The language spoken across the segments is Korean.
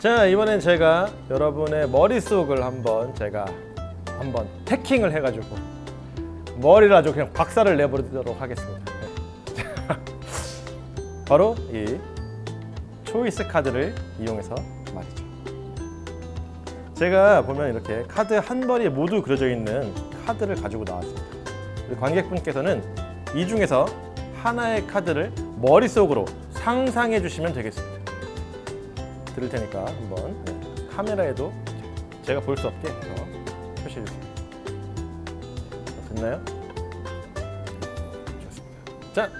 자 이번엔 제가 여러분의 머릿속을 한번 제가 한번 태킹을 해가지고 머리를 아주 그냥 박살을 내버리도록 하겠습니다. 네. 자, 바로 이 초이스 카드를 이용해서 말이죠. 제가 보면 이렇게 카드 한 벌이 모두 그려져 있는 카드를 가지고 나왔습니다. 관객분께서는 이 중에서 하나의 카드를 머릿속으로 상상해 주시면 되겠습니다. 들을 테니까 한번 네, 카메라에도 제가 볼 수 없게 표시해 주세요. 자, 됐나요? 좋습니다. 자,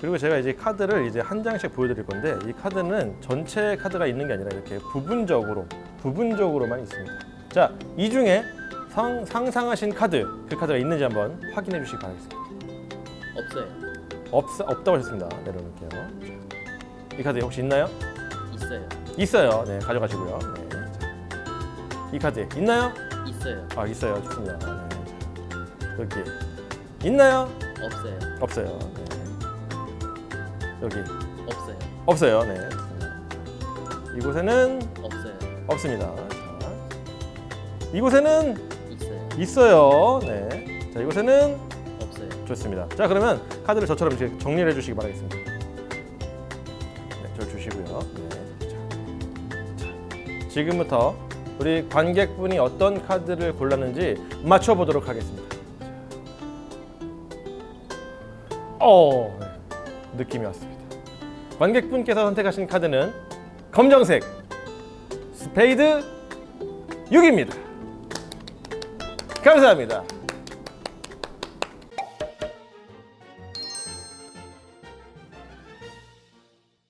그리고 제가 이제 카드를 이제 한 장씩 보여드릴 건데 이 카드는 전체 카드가 있는 게 아니라 이렇게 부분적으로 부분적으로만 있습니다. 자, 이 중에 상, 상상하신 카드 그 카드가 있는지 한번 확인해 주시기 바라겠습니다. 없어요. 없 없다고 하셨습니다. 내려놓을게요. 자, 이 카드 혹시 있나요? 있어요. 있어요. 네, 가져가시고요. 네. 자, 이 카드 있나요? 있어요. 아, 있어요. 좋습니다. 네. 자, 여기 있나요? 없어요. 없어요. 네. 여기 없어요. 없어요. 네. 이곳에는 없어요. 없습니다. 자, 이곳에는 있어요. 있어요. 네. 자, 이곳에는 없어요. 좋습니다. 자, 그러면 카드를 저처럼 이렇게 정리를 해주시기 바라겠습니다. 네, 저 주시고요. 네. 지금부터 우리 관객분이 어떤 카드를 골랐는지 맞춰보도록 하겠습니다. 자. 어, 네. 느낌이 왔습니다. 관객분께서 선택하신 카드는 검정색 스페이드 6입니다. 감사합니다.